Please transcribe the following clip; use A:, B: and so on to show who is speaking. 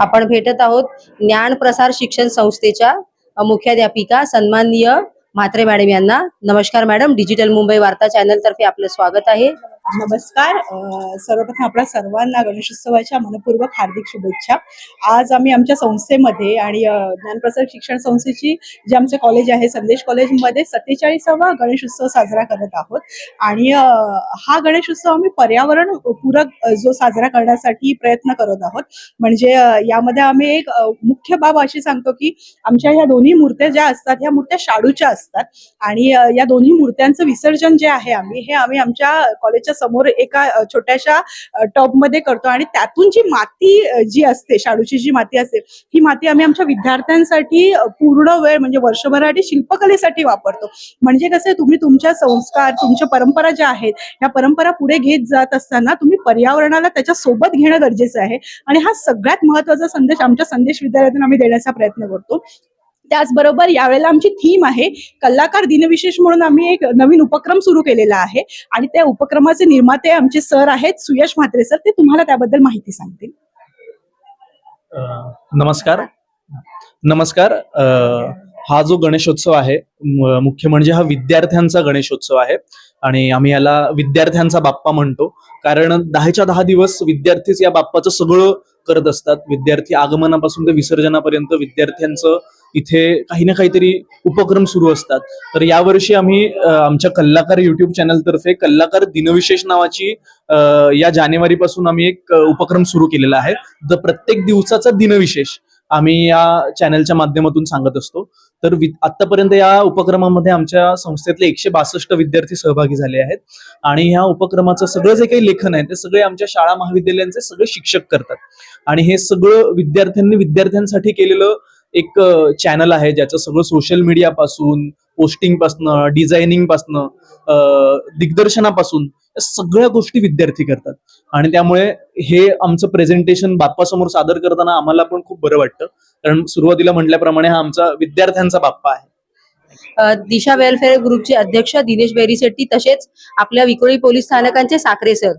A: आपण भेटत आहोत ज्ञान प्रसार शिक्षण संस्थेच्या मुख्याध्यापिका सन्माननीय म्हात्रे मॅडम यांना. नमस्कार मॅडम डिजिटल मुंबई वार्ता चॅनल तर्फे आपलं स्वागत आहे.
B: नमस्कार. सर्वप्रथम आपल्या सर्वांना गणेशोत्सवाच्या मनपूर्वक हार्दिक शुभेच्छा. आज आम्ही आमच्या संस्थेमध्ये आणि ज्ञानप्रसार शिक्षण संस्थेची जे आमचे कॉलेज आहे संदेश कॉलेजमध्ये सत्तेचाळीसावा गणेशोत्सव साजरा करत आहोत. आणि हा गणेशोत्सव आम्ही पर्यावरण पूरक जो साजरा करण्यासाठी प्रयत्न करत आहोत. म्हणजे यामध्ये आम्ही एक मुख्य बाब अशी सांगतो की आमच्या ह्या दोन्ही मूर्त्या ज्या असतात ह्या मूर्त्या शाडूच्या असतात. आणि या दोन्ही मूर्त्यांचं विसर्जन जे आहे आम्ही हे आम्ही आमच्या कॉलेजच्या समोर एका छोट्याशा टबमध्ये करतो आणि त्यातून जी माती जी असते शाडूची जी माती असते ही माती आम्ही आमच्या विद्यार्थ्यांसाठी पूर्ण वेळ म्हणजे वर्षभरासाठी शिल्पकलेसाठी वापरतो. म्हणजे कसं आहे, तुम्ही तुमच्या संस्कार तुमच्या परंपरा ज्या आहेत ह्या परंपरा पुढे घेत जात असताना तुम्ही पर्यावरणाला त्याच्या सोबत घेणं गरजेचं आहे. आणि हा सगळ्यात महत्त्वाचा संदेश आमच्या संदेश विद्यालयातून आम्ही देण्याचा प्रयत्न करतो. त्याचबरोबर यावेळेला आमची थीम आहे कलाकार दिनविशेष म्हणून आम्ही एक नवीन उपक्रम सुरू केलेला आहे. आणि त्या उपक्रमाचे निर्माते आमचे सर आहेत सुयश म्हात्रे सर ते तुम्हाला त्याबद्दल माहिती सांगतील.
C: नमस्कार. नमस्कार. हा जो गणेशोत्सव आहे मुख्य म्हणजे हा विद्यार्थ्यांचा गणेशोत्सव आहे. आणि आम्ही याला विद्यार्थ्यांचा बाप्पा म्हणतो. कारण दहाच्या दहा दिवस विद्यार्थीच या बाप्पाचं सगळं करत असतात. विद्यार्थी आगमनापासून ते विसर्जनापर्यंत विद्यार्थ्यांचं इथे काही ना काहीतरी उपक्रम सुरू असतात. तर यावर्षी आम्ही आमच्या कल्लाकार युट्यूब चॅनलतर्फे कल्लाकार दिनविशेष नावाची या जानेवारी पासून आम्ही एक उपक्रम सुरू केलेला आहे. द प्रत्येक दिवसाचा दिनविशेष आम्ही या चॅनलच्या माध्यमातून सांगत असतो. तर आतापर्यंत या उपक्रमामध्ये आमच्या संस्थेतले एकशे बासष्ट विद्यार्थी सहभागी झाले आहेत. आणि ह्या उपक्रमाचं सगळं जे काही लेखन आहे ते सगळे आमच्या शाळा महाविद्यालयांचे सगळे शिक्षक करतात. आणि हे सगळं विद्यार्थ्यांनी विद्यार्थ्यांसाठी केलेलं एक चॅनल आहे ज्याचं सगळं सोशल मीडिया पासून पोस्टिंग डिझायनिंग दिग्दर्शनापासून या सगळ्या गोष्टी विद्यार्थी करतात. आणि त्यामुळे हे आमचं प्रेझेंटेशन बाप्पासमोर सादर करताना आम्हाला पण खूप बरं वाटतं. कारण सुरुवातीला म्हटल्याप्रमाणे हा आमचा विद्यार्थ्यांचा बाप्पा आहे.
A: दिशा वेलफेअर ग्रुपचे अध्यक्ष दिनेश बेरीसेट्टी तसेच आपल्या विकोळी पोलीस स्थानकांचे साखरे सर.